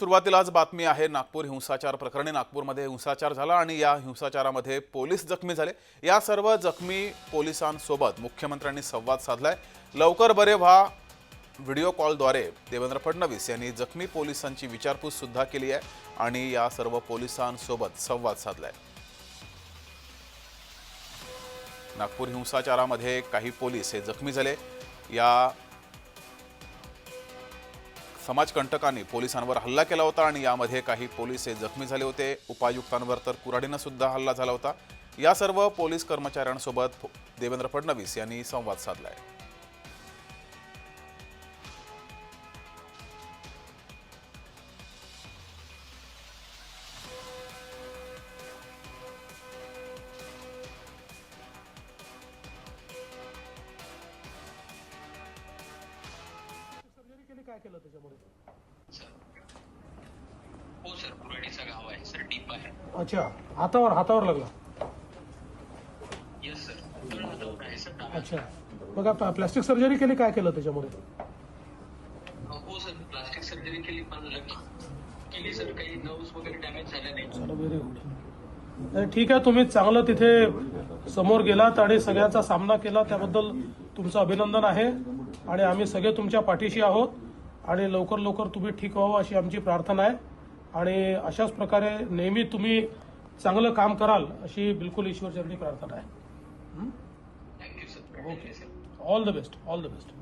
सुरुवातीलाच बातमी आहे नागपूर हिंसाचार प्रकरणी नागपूरमध्ये हिंसाचार झाला आणि या हिंसाचारामध्ये पोलीस जखमी झाले. या सर्व जखमी पोलिसांसोबत मुख्यमंत्र्यांनी संवाद साधलाय. लवकर बरे व्हा व्हिडिओ कॉलद्वारे. देवेंद्र फडणवीस यांनी जखमी पोलिसांची विचारपूस सुद्धा केली आहे आणि या सर्व पोलिसांसोबत संवाद साधलाय. नागपूर हिंसाचारामध्ये काही पोलीस हे जखमी झाले. या समाजकंटकांनी पोलिसांवर हल्ला केला होता आणि यामध्ये काही पोलीस हे जखमी झाले होते. उपायुक्तांवर तर कुऱ्हाडीनं सुद्धा हल्ला झाला होता. या सर्व पोलीस कर्मचाऱ्यांसोबत देवेंद्र फडणवीस यांनी संवाद साधलाय. आहे काय केलं त्याच्यामध्ये हो सर कुराडीचं गाव आहे. सर डीप आहे. अच्छा. हातावर हातावर लागला. येस सर तळ हातावर आहे सर डाव्या अच्छा. आता प्लास्टिक सर्जरी केली काय केलं त्याच्यामध्ये हो सर प्लास्टिक सर्जरी केली पण लग- केली सर काही नर्व्स वगैरे डॅमेज झाले नाही. चला व्हेरी गुड ठीक आहे तुम्ही चांगलं तिथे समोर गेलात आणि सगळ्यांचा सामना केला. त्याबद्दल तुमचं अभिनंदन आहे. आणि आम्ही सगळे तुमच्या पाठीशी आहोत. आणि लवकर लवकर तुम्ही ठीक व्हावं अशी आमची प्रार्थना आहे. आणि अशाच प्रकारे नेहमी तुम्ही चांगलं काम कराल अशी बिलकुल ईश्वरचरणी प्रार्थना आहे. Thank you sir okay all the best all the best